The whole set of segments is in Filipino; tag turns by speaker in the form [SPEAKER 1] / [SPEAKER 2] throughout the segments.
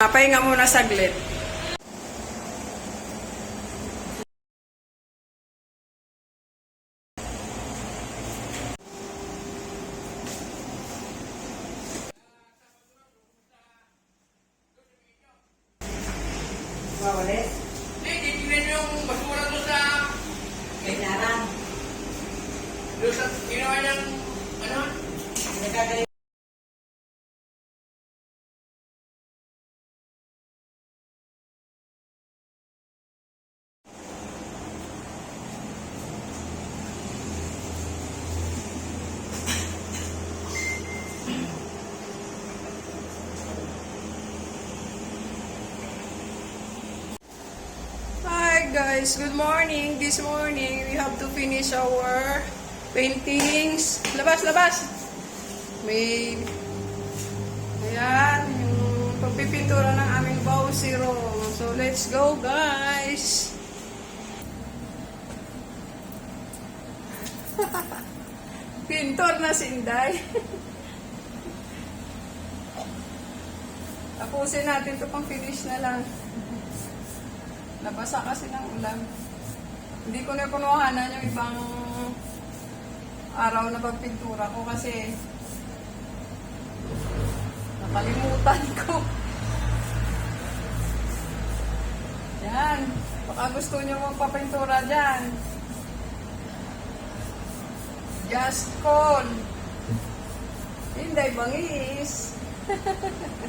[SPEAKER 1] Pahinga muna saglit.
[SPEAKER 2] Mawali.
[SPEAKER 3] Hindi, titignan yung basura doon sa...
[SPEAKER 2] Kailangan.
[SPEAKER 3] Doon sa ginawa niyang... Ano?
[SPEAKER 2] Nagkagaling.
[SPEAKER 1] Guys, good morning. This morning, we have to finish our paintings. Labas, labas! May... Ayan, yung pagpipintura ng aming bow zero. So, let's go guys! Pintor na si Inday. Tapusin natin to pang finish na lang. Nabasa kasi ng ulan. Hindi ko na kunuhanan yung ibang araw na pagpintura ko kasi nakalimutan ko. Yan. Baka gusto nyo magpapintura dyan. Just call. Hindi, bangis.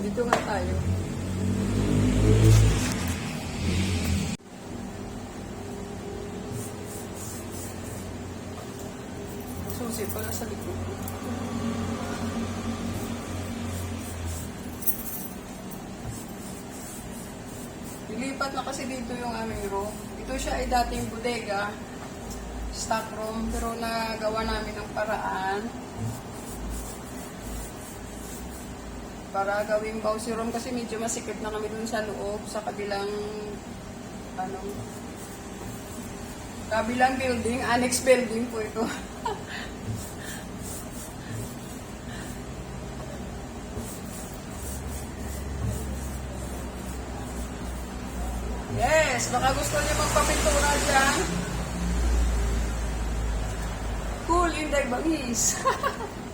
[SPEAKER 1] Dito nga tayo. Susi pala sa likod. Nilipat na kasi dito yung aming room. Ito siya ay dating bodega, stock room, pero nagawa namin ng paraan para gawing bouncy room kasi medyo masikip na kami dun sa loob sa kabilang ano kabilang building, annex building po ito. yes, baka gusto niyo magpapintura dyan. Cool, hindi bangis.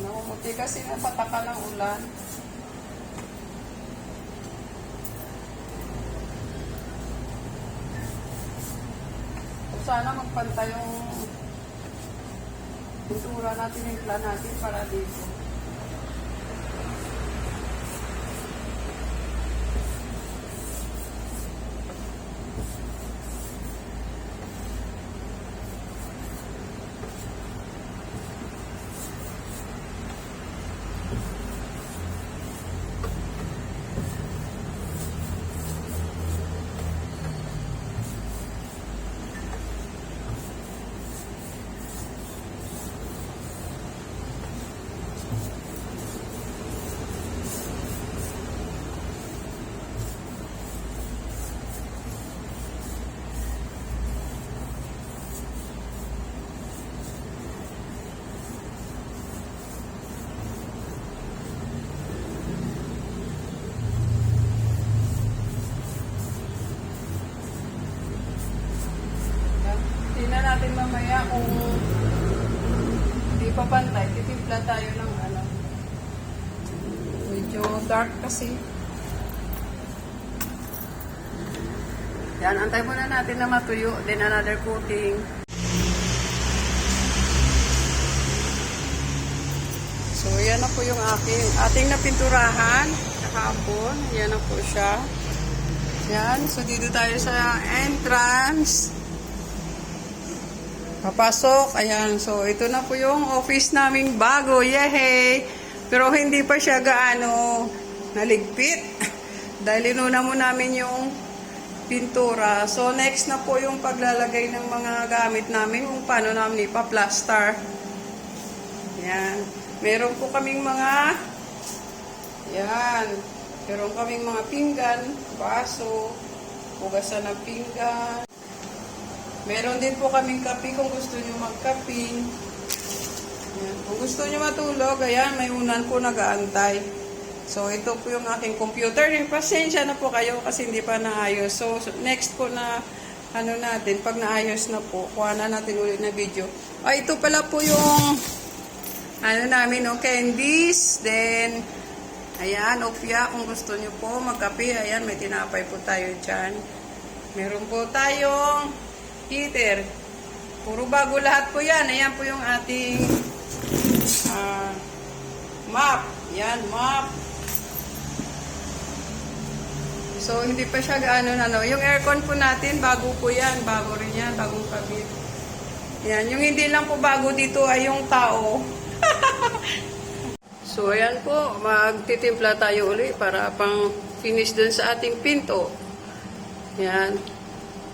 [SPEAKER 1] Namumuti kasi na pataka ng ulan. Sana magpantay yung pintura natin, yung plan natin para dito. Hindi pa pantay. Titimpla tayo ng ano. Medyo dark kasi. Yan, antay muna natin na matuyo. Then another coating. So, yan na po yung aking ating napinturahan kahapon. Yan na po siya. Yan. So, dito tayo sa entrance. Papasok. Ayan. So, ito na po yung office naming bago. Yehey! Pero hindi pa siya gaano naligpit. Dahil inuna mo namin yung pintura. So, next na po yung paglalagay ng mga gamit namin kung paano namin ipa-plaster. Yan. Meron po kaming mga yan. Meron kaming mga pinggan, baso, hugasan ng pinggan. Meron din po kaming kape kung gusto nyo magkape. Ayan. Kung gusto nyo matulog, ayan, may unan po nag-aantay. So, ito po yung aking computer. Eh, Pasensya na po kayo kasi hindi pa naayos. So, next po na ano natin, pag naayos na po, kuha na natin ulit na video. Ay, ito pala po yung ano namin, no, candies. Then, ayan, opya, kung gusto nyo po magkape, ayan, may tinapay po tayo dyan. Meron po tayong heater. Puro bago lahat po yan. Ayan po yung ating ah, map. Yan, map. So, hindi pa siya gaano na, no. Yung aircon po natin, bago po yan. Bago rin yan, bagong kabit. Yan, yung hindi lang po bago dito ay yung tao. so, ayan po, magtitimpla tayo uli para pang finish dun sa ating pinto. Yan.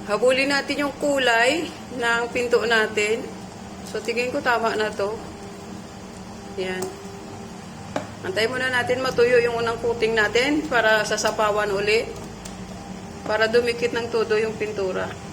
[SPEAKER 1] Habulin natin yung kulay ng pinto natin. So, tingin ko tama na to. Yan. Antayin muna natin matuyo yung unang coating natin para sasapawan uli. Para dumikit ng todo yung pintura.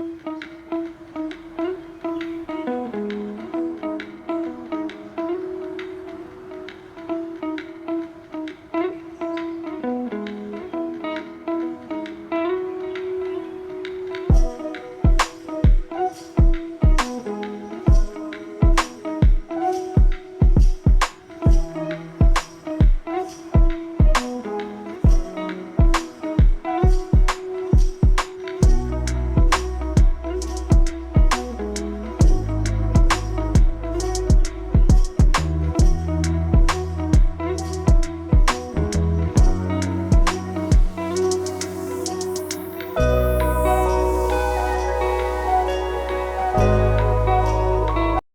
[SPEAKER 1] Thank you.